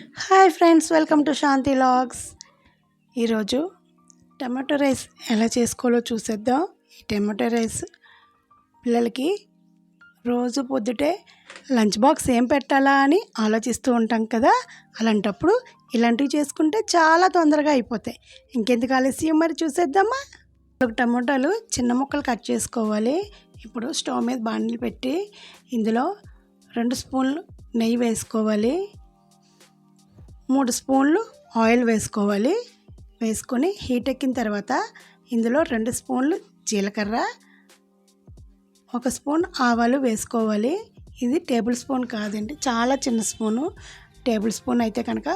Hi friends welcome to Shanti vlogs. ఈరోజు tomato rice ఎలా చేసుకోవాలో చూసేద్దాం. ఈ టమాటో రైస్ పిల్లలకి రోజు పొద్దుటే లంచ్ బాక్స్ ఏం పెట్టాలా అని ఆలోచిస్తూ ఉంటాం కదా. అలాంటప్పుడు ఇలాంటివి చేసుకుంటే చాలా తొందరగా అయిపోతాయి. ఇంకెందుకు ఆలస్యం మరి చూసేద్దామా? ఇప్పుడు టమాటాలు చిన్న ముక్కలు కట్ చేసుకోవాలి. ఇప్పుడు స్టవ్ మీద బాండిల్ పెట్టి ఇందులో రెండు స్పూన్లు నెయ్యి వేసుకోవాలి. మూడు స్పూన్లు ఆయిల్ వేసుకోవాలి. వేసుకొని హీట్ ఎక్కిన తర్వాత ఇందులో రెండు స్పూన్లు జీలకర్ర ఒక స్పూన్ ఆవాలు వేసుకోవాలి. ఇది టేబుల్ స్పూన్ కాదండి చాలా చిన్న స్పూను. టేబుల్ స్పూన్ అయితే కనుక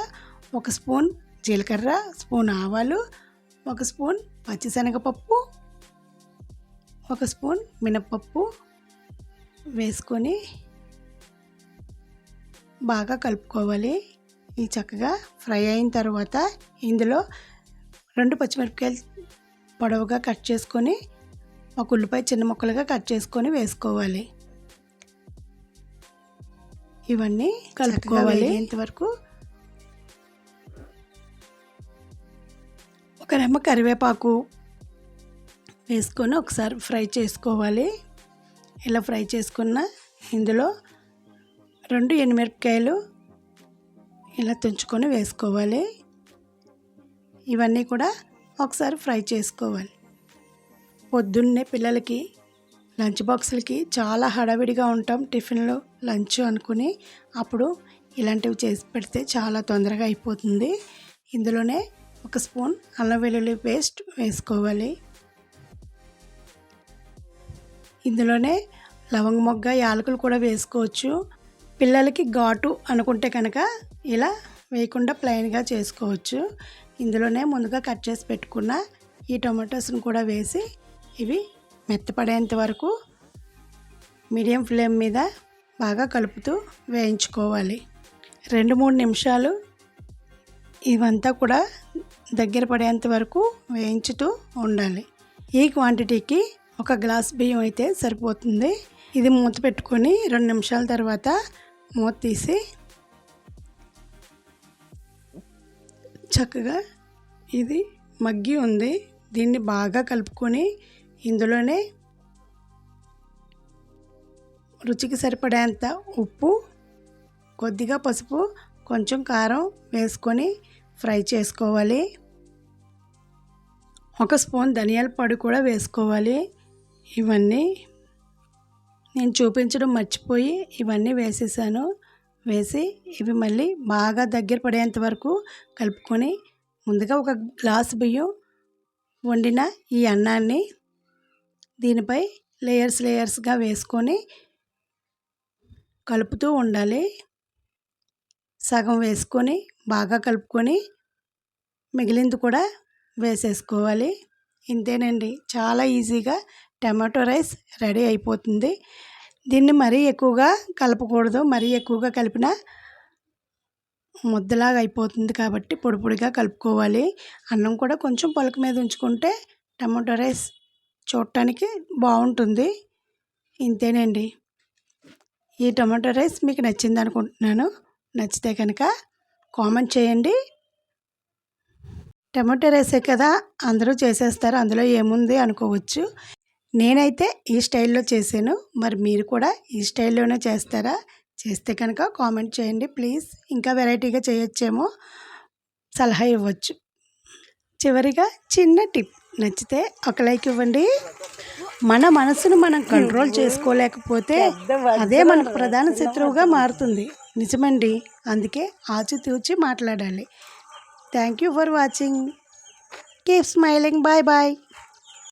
ఒక స్పూన్ జీలకర్ర స్పూన్ ఆవాలు ఒక స్పూన్ పచ్చిశనగపప్పు ఒక స్పూన్ మినప్పప్పు వేసుకొని బాగా కలుపుకోవాలి. ఈ చక్కగా ఫ్రై అయిన తర్వాత ఇందులో రెండు పచ్చిమిరపకాయలు పొడవుగా కట్ చేసుకొని ఒక ఉల్లిపాయ చిన్న ముక్కలుగా కట్ చేసుకొని వేసుకోవాలి. ఇవన్నీ కలుపుకోవాలి. ఇంతవరకు ఒక రెమ్మ కరివేపాకు వేసుకొని ఒకసారి ఫ్రై చేసుకోవాలి. ఇలా ఫ్రై చేసుకున్న ఇందులో రెండు ఎండుమిరపకాయలు ఇలా తుంచుకొని వేసుకోవాలి. ఇవన్నీ కూడా ఒకసారి ఫ్రై చేసుకోవాలి. పొద్దున్నే పిల్లలకి లంచ్ బాక్సులకి చాలా హడావిడిగా ఉంటాం టిఫిన్లు లంచ్ అనుకుని. అప్పుడు ఇలాంటివి చేసి పెడితే చాలా తొందరగా అయిపోతుంది. ఇందులోనే ఒక స్పూన్ అల్లం వెల్లుల్లి పేస్ట్ వేసుకోవాలి. ఇందులోనే లవంగ మొగ్గ యాలకులు కూడా వేసుకోవచ్చు. పిల్లలకి ఘాటు అనుకుంటే కనుక ఇలా వేయకుండా ప్లెయిన్గా చేసుకోవచ్చు. ఇందులోనే ముందుగా కట్ చేసి పెట్టుకున్న ఈ టొమాటోస్ని కూడా వేసి ఇవి మెత్తపడేంత వరకు మీడియం ఫ్లేమ్ మీద బాగా కలుపుతూ వేయించుకోవాలి. రెండు మూడు నిమిషాలు ఇవంతా కూడా దగ్గర పడేంత వరకు వేయించుతూ ఉండాలి. ఈ క్వాంటిటీకి ఒక గ్లాస్ బియ్యం అయితే సరిపోతుంది. ఇది మూత పెట్టుకొని రెండు నిమిషాల తర్వాత మూత తీసి చక్కగా ఇది మగ్గి ఉంది. దీన్ని బాగా కలుపుకొని ఇందులోనే రుచికి సరిపడేంత ఉప్పు కొద్దిగా పసుపు కొంచెం కారం వేసుకొని ఫ్రై చేసుకోవాలి. ఒక స్పూన్ ధనియాల పొడి కూడా వేసుకోవాలి. ఇవన్నీ నేను చూపించడం మర్చిపోయి ఇవన్నీ వేసేసాను. వేసి ఇవి మళ్ళీ బాగా దగ్గర పడేంత వరకు కలుపుకొని ముందుగా ఒక గ్లాస్ బియ్యం వండిన ఈ అన్నాన్ని దీనిపై లేయర్స్ లేయర్స్గా వేసుకొని కలుపుతూ ఉండాలి. సగం వేసుకొని బాగా కలుపుకొని మిగిలింది కూడా వేసేసుకోవాలి. ఇంతేనండి. చాలా ఈజీగా టమాటో రైస్ రెడీ అయిపోతుంది. దీన్ని మరీ ఎక్కువగా కలపకూడదు. మరీ ఎక్కువగా కలిపిన ముద్దలాగా అయిపోతుంది కాబట్టి పొడి పొడిగా కలుపుకోవాలి. అన్నం కూడా కొంచెం పొలక మీద ఉంచుకుంటే టమాటో రైస్ చూడటానికి బాగుంటుంది. ఇంతేనండి. ఈ టమాటో రైస్ మీకు నచ్చింది అనుకుంటున్నాను. నచ్చితే కనుక కామెంట్ చేయండి. టమాటో రైసే కదా అందరూ చేసేస్తారు. అందులో ఏముంది అనుకోవచ్చు. నేనైతే ఈ స్టైల్లో చేశాను. మరి మీరు కూడా ఈ స్టైల్లోనే చేస్తారా? చేస్తే కనుక కామెంట్ చేయండి ప్లీజ్. ఇంకా వెరైటీగా చేయొచ్చేమో సలహా ఇవ్వచ్చు. చివరిగా చిన్న టిప్. నచ్చితే ఒక లైక్ ఇవ్వండి. మన మనసును మనం కంట్రోల్ చేసుకోలేకపోతే అదే మనకు ప్రధాన శత్రువుగా మారుతుంది. నిజమండి. అందుకే ఆచితూచి మాట్లాడాలి. Thank you for watching. Keep smiling. Bye bye.